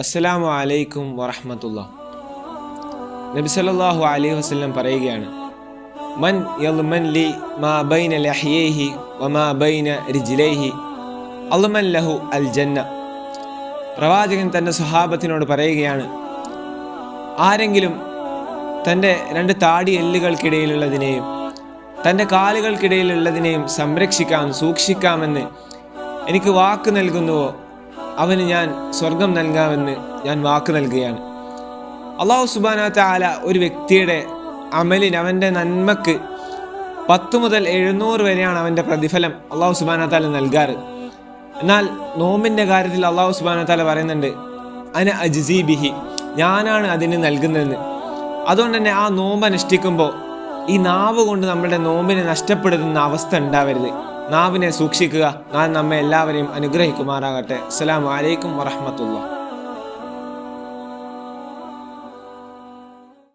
അസ്സലാമു അലൈക്കും വറഹമത്തുള്ള. നബി സല്ലല്ലാഹു അലൈഹി വസല്ലം പറയുകയാണ് മൻ യൽമൻ ലി മാ ബൈന ലഹ്യൈഹി വമാ ബൈന റിജ്ലൈഹി അൽമൻ ലഹു അൽ ജന്ന. പ്രവാചകൻ തന്റെ സ്വഹാബത്തിനോട് പറയുകയാണ് ആരെങ്കിലും തന്റെ രണ്ട് താടി എല്ലുകൾക്കിടയിലുള്ളതിനെയും തന്റെ കാലുകൾക്കിടയിലുള്ളതിനെയും സംരക്ഷിക്കാം സൂക്ഷിക്കാമെന്ന് എനിക്ക് വാക്ക് നൽകുന്നുവോ? അവന് ഞാൻ സ്വർഗം നൽകാമെന്ന് ഞാൻ വാക്ക് നൽകുകയാണ്. അള്ളാഹു സുബാന ആല ഒരു വ്യക്തിയുടെ അമലിന് അവന്റെ നന്മക്ക് പത്ത് മുതൽ എഴുന്നൂറ് വരെയാണ് അവന്റെ പ്രതിഫലം അള്ളാഹു സുബാന താല നൽകാറ്. എന്നാൽ നോമ്പിന്റെ കാര്യത്തിൽ അള്ളാഹു സുബാന താല പറയുന്നുണ്ട് അന അജിസി ബിഹി ഞാനാണ് അതിന് നൽകുന്നതെന്ന്. അതുകൊണ്ട് തന്നെ ആ നോമ്പ് അനുഷ്ഠിക്കുമ്പോൾ ഈ നാവ് കൊണ്ട് നമ്മുടെ നോമ്പിനെ നഷ്ടപ്പെടുത്തുന്ന അവസ്ഥ ഉണ്ടാവരുത്. നാവിനെ സൂക്ഷിക്കുക. നാം നമ്മെ എല്ലാവരെയും അനുഗ്രഹിക്കുമാറാകട്ടെ. അസ്സലാമു അലൈക്കും വറഹമത്തുള്ള